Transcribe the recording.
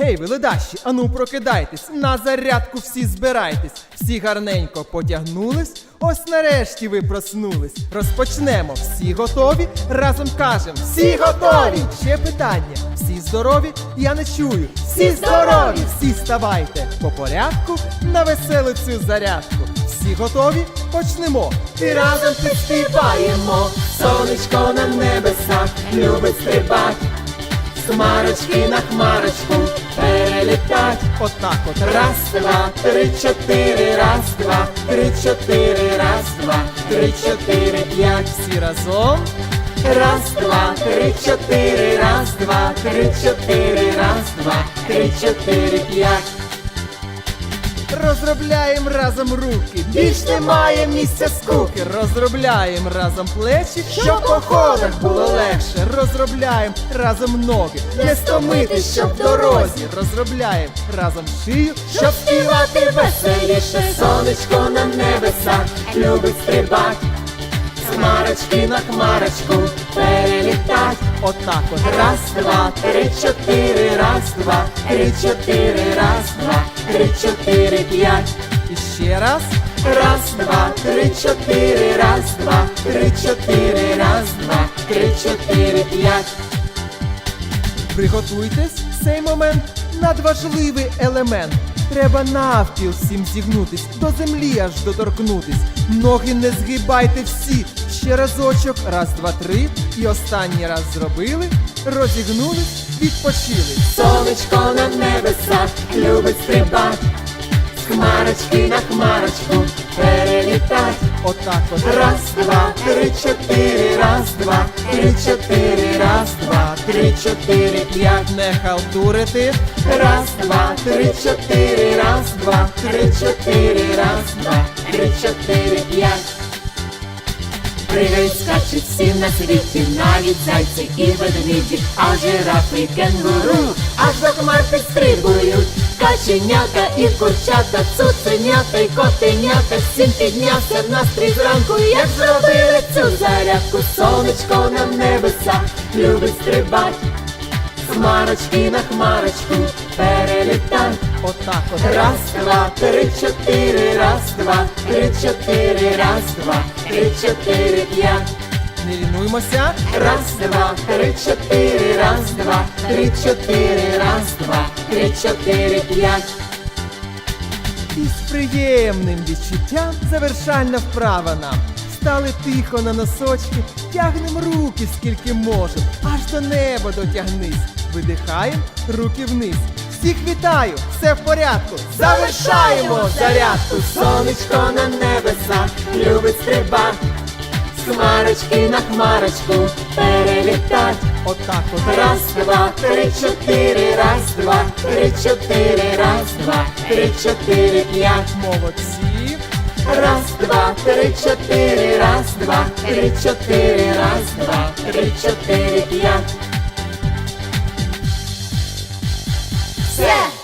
Гей, ви ледащі, ану прокидайтесь, на зарядку всі збирайтесь, всі гарненько потягнулись, ось нарешті ви проснулись. Розпочнемо, всі готові? Разом кажем, всі готові! Ще питання, всі здорові? Я не чую. Всі здорові! Всі ставайте по порядку на веселу цю зарядку. Всі готові? Почнемо. І разом підспіваємо, сонечко на небесах любить стрибать. Хмарочки на хмарочку перелітать. Отак от. Раз, два, три, чотири, раз, два, три, чотири, раз, два, три, чотири, п'ять. Всі разом. Раз, два, три, чотири, раз, два, три, чотири, раз, два, три, чотири, п'ять. Розробляєм разом руки, більш немає місця скуки. Розробляєм разом плечі, щоб по ходах було легше. Розробляєм разом ноги, не стомитись, щоб в дорозі. Розробляєм разом шию, щоб співати веселіше. Сонечко на небесах любить стрибать. Хмарочки на хмарочку перелітать. Отак от. Раз, два, три, чотири, раз, два, три, чотири, раз, два, три, чотири, п'ять. І ще раз. Раз, два, три, чотири, раз, два, три, чотири, раз, два, три, чотири, п'ять. Приготуйтесь, в цей момент надважливий елемент. Треба навпіл всім зігнутись, до землі аж доторкнутись. Ноги не згибайте всі. Ще разочок, раз, два, три. І останній раз зробили, розігнулись, відпочили. Сонечко на небесах любить стрибать. З хмарочки на хмарочку перелітать. Отак от. Раз, два, три, чотири, раз, два, три, чотири, раз, два, три, чотири, п'ять. Не халтурити. Раз, два, три, чотири, раз, два, три, чотири, раз, два, три, чотири, п'ять. Пригають, скачуть всі на світі, навіть зайці і ведмеді, а жирафи, і кенгуру, аж до хмар підстрибують. Каченята і курчата, цуценята і котенята, всім піднявся настрій зранку, як зробили цю зарядку, сонечко на небесах любить стрибать. З хмарочки на хмарочку перелітай. Отак от. Раз, два, три, чотири, раз, два, три, чотири, раз, два, три, чотири, п'ять. Не лінуймося. Раз, два, три, чотири, раз, два, три, чотири, раз, два, три, чотири, п'ять. І з приємним відчуттям завершальна вправа нам. Стали тихо на носочки, тягнем руки скільки можем, аж до неба дотягнись. Видихаєм, руки вниз. Всіх вітаю, все в порядку. Завершаємо зарядку. Сонечко на небесах любить стрибать. З хмарочки на хмарочку перелітать. Отак от. Раз, два, три, чотири, раз, два, три, чотири, раз, два, три, чотири, п'ять. Молодці. Раз, два, три, чотири, раз, два, три, чотири, раз, два, три, чотири, п'ять. 对